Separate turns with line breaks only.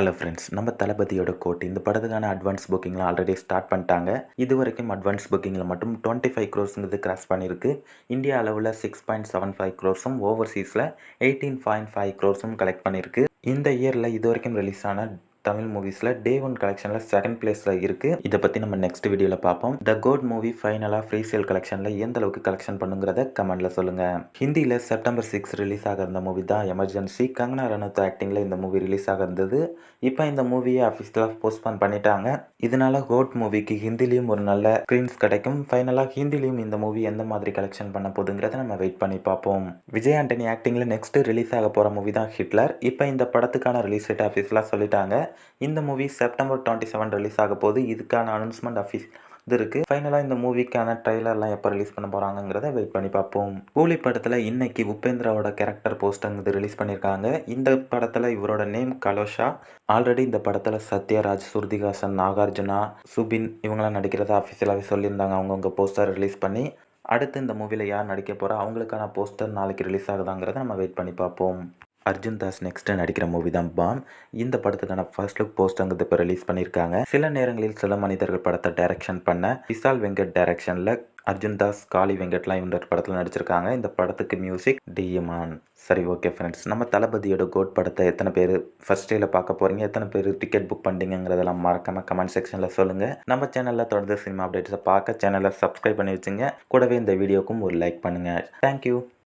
Hello friends நம்ம தளபதியோட code இந்த படத்துக்கான அட்வான்ஸ் புக்கிங்லாம் ஆல்ரெடி ஸ்டார்ட் பண்ணிட்டாங்க. இது வரைக்கும் அட்வான்ஸ் புக்கிங்கில் மட்டும் டுவெண்ட்டி ஃபைவ் க்ரோர்ஸுங்கிறது கிராஸ் பண்ணியிருக்கு இந்தியா அளவில் சிக்ஸ் பாயிண்ட் செவன் ஃபைவ் க்ரோர்ஸும் ஓவர்சீஸில் எயிட்டீன் பாயிண்ட் ஃபைவ் க்ரோர்ஸும் கலெக்ட் பண்ணியிருக்கு இந்த இயரில் இது வரைக்கும் ரிலீஸ் ஆன தமிழ் மூவிஸில் டே ஒன் கலெக்ஷனில் செகண்ட் பிளேஸில் இருக்குது இதை பற்றி நம்ம நெக்ஸ்ட் வீடியோவில் பார்ப்போம். த கோட் மூவி ஃபைனலாக ஃப்ரீ சேல் கலெக்ஷனில் எந்த அளவுக்கு கலெக்ஷன் பண்ணுங்கிறத கமெண்ட்டில் சொல்லுங்கள் ஹிந்தியில் செப்டம்பர் சிக்ஸ் ரிலீஸ் ஆக இருந்த மூவி தான் எமர்ஜென்சி கங்கனா ரனத் ஆக்டிங்கில் இந்த மூவி ரிலீஸ் ஆக இருந்தது இப்போ இந்த மூவியை ஆஃபீஸில் போஸ்ட்பான் பண்ணிட்டாங்க. இதனால கோட் மூவிக்கு ஹிந்திலையும் ஒரு நல்ல ஸ்க்ரீன்ஸ் கிடைக்கும். ஃபைனலாக ஹிந்திலையும் இந்த மூவி எந்த மாதிரி கலெக்ஷன் பண்ண போதுங்கிறத நம்ம வெயிட் பண்ணி பார்ப்போம். விஜய் ஆண்டனி ஆக்டிங்கில் நெக்ஸ்ட் ரிலீஸ் ஆக போகிற மூவி தான் ஹிட்லர் இப்போ இந்த படத்துக்கான ரிலீஸ் டேட் ஆஃபீஸ்லாம் சொல்லிட்டாங்க. இந்த movie September twenty seven release ஆக போகுது. இதுக்கான அனௌன்ஸ்மெண்ட் அஃபீஸ் இது இருக்குது ஃபைனலாக இந்த மூவிக்கான ட்ரைலர்லாம் எப்போ ரிலீஸ் பண்ண போகிறாங்கங்கிறத வெயிட் பண்ணி பார்ப்போம். கூலி படத்தில் இன்னைக்கு உபேந்திராவோட கேரக்டர் போஸ்டர் ரிலீஸ் பண்ணியிருக்காங்க. இந்த படத்தில் இவரோட நேம் கலோஷா. ஆல்ரெடி இந்த படத்தில் சத்யராஜ் சுருதிகாசன் நாகார்ஜுனா சுபின் இவங்களாம் நடிக்கிறதா அஃபிஷியலாகவே சொல்லியிருந்தாங்க. அவங்கவுங்க போஸ்டர் ரிலீஸ் பண்ணி அடுத்து இந்த மூவியில் யார் நடிக்க போகிறா அவங்களுக்கான போஸ்டர் நாளைக்கு ரிலீஸ் ஆகுதாங்கிறத நம்ம வெயிட் பண்ணி பார்ப்போம். அர்ஜுன் தாஸ் நெக்ஸ்ட்டு நடிக்கிற மூவி தான் பாம். இந்த படத்துக்கான ஃபர்ஸ்ட் லுக் போஸ்டங்கிறது இப்போ ரிலீஸ் பண்ணியிருக்காங்க. சில நேரங்களில் சில மனிதர்கள் படத்தை டைரக்ஷன் பண்ண விசால் வெங்கட் டைரக்ஷனில் அர்ஜுன் தாஸ் காளி வெங்கட்லாம் இந்த படத்தில் நடிச்சிருக்காங்க. இந்த படத்துக்கு மியூசிக் டிஎமான் சரி ஓகே ஃப்ரெண்ட்ஸ் நம்ம தளபதியோட கோட் படத்தை எத்தனை பேர் ஃபர்ஸ்ட் டேல பார்க்க போகிறீங்க எத்தனை பேர் டிக்கெட் புக் பண்ணிட்டீங்கிறதெல்லாம் மறக்காமல் கமெண்ட் செக்ஷனில் சொல்லுங்கள் நம்ம சேனலில் தொடர்ந்து சினிமா அப்டேட்ஸை பார்க்க சேனலை சப்ஸ்கிரைப் பண்ணி வச்சுங்க. கூடவே இந்த வீடியோக்கும் ஒரு லைக் பண்ணுங்கள் தேங்க்யூ